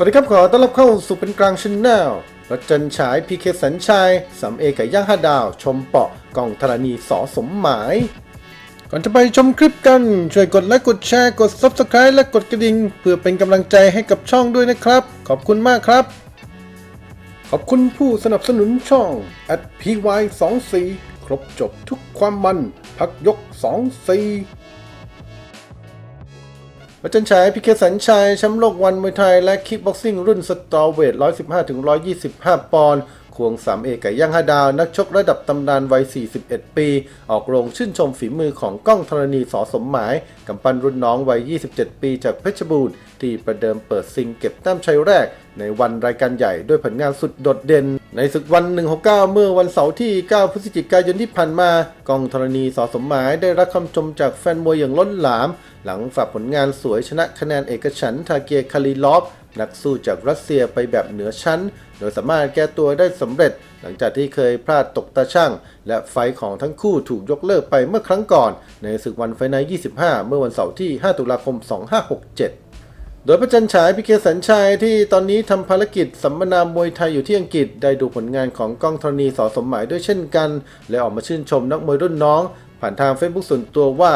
สวัสดีครับขอต้อนรับเข้าสู่เป็นกลางชนแนลรถจันฉายพีเคสัญชัยสามเอไก่ย่างห้าดาว ชมเปาะกล่องธรณีสอสมหมาย ก่อนจะไปชมคลิปกัน ช่วยกดไลค์กดแชร์กด Subscribe และกดกระดิ่งเพื่อเป็นกำลังใจให้กับช่องด้วยนะครับ ขอบคุณมากครับ ขอบคุณผู้สนับสนุนช่อง at py 2 4ครบจบทุกความมัน พักยก 2 4 วัจันฉายพิเคสันชัยแชมป์โลกวันมวยไทย และคิกบ็อกซิ่งรุ่นสตอร์เวท115-125 ปอนด์ควง3เอไก่ย่างห้าดาวนักชกระดับตำนานวัย 41 ปี ออกโรงชื่นชมฝีมือของก้องธรณีสอสมหมายกำปั้นรุ่นน้องวัย 27 ปีจากเพชรบูรณ์ ที่ประเดิมเปิดซิงเก็บแต้มชัยแรก ในวันรายการใหญ่ด้วยผลงานสุดโดดเด่น ในศึกวัน 169 เมื่อวันเสาร์ที่ 9 พฤศจิกายนที่ผ่านมากองธรณีสอสมหมายได้รับคำชมจากแฟนมวยอย่างล้นหลาม หลังฝากผลงานสวยชนะคะแนนเอกฉันทาเกียร์คาริลอฟนักสู้จากรัสเซียไปแบบเหนือชั้น โดยสามารถแก้ตัวได้สำเร็จ หลังจากที่เคยพลาดตกตาช่าง และไฟของทั้งคู่ถูกยกเลิกไปเมื่อครั้งก่อน ในศึกวันไฟท์ไน25 เมื่อวันเสาร์ที่ 5 ตุลาคม 2567โดยพระจันฉายพิเคสัญชัยที่ตอนนี้ทำภารกิจสัมมนามวยไทยอยู่ที่อังกฤษ ได้ดูผลงานของก้องธรณีสอสมหมายด้วยเช่นกัน และออกมาชื่นชมนักมวยรุ่นน้อง ผ่านทางเฟซบุ๊กส่วนตัวว่า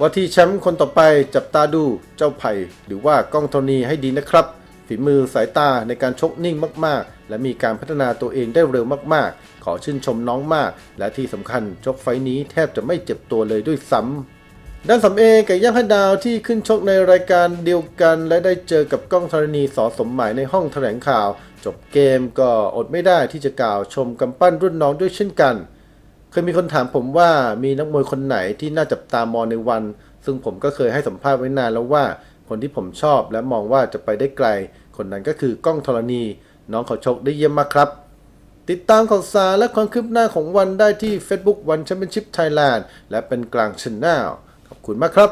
ว่าที่แชมป์คนต่อไปจับตาดูเจ้าไผ่หรือว่ากล้องโทนีให้ดีนะครับ ฝีมือสายตาในการชกนิ่งมากๆ และมีการพัฒนาตัวเองได้เร็วมากๆ ขอชื่นชมน้องมาก และที่สำคัญชกไฟนี้แทบจะไม่เจ็บตัวเลยด้วยซ้ำด้านสำเอไก่ย่างพัดดาวที่ขึ้นชกในรายการเดียวกัน และได้เจอกับก้องธรณีสอสมหมายในห้องแถลงข่าว จบเกมก็อดไม่ได้ที่จะกล่าวชมกำปั้นรุ่นน้องด้วยเช่นกัน เคยมีคนถามผมว่ามีนักมวยคนไหนที่น่าจับตามองในวัน ซึ่งผมก็เคยให้สัมภาษณ์ไว้นานแล้วว่าคนที่ผมชอบและมองว่าจะไปได้ไกล คนนั้นก็คือก้องธรณี น้องเขาชกได้เยี่ยมมากครับ ติดตามข่าวสารและความคืบหน้าของวันได้ที่ Facebook วันแชมเปี้ยนชิพไทยแลนด์และเป็นกลางช n แนลขอบคุณมากครับ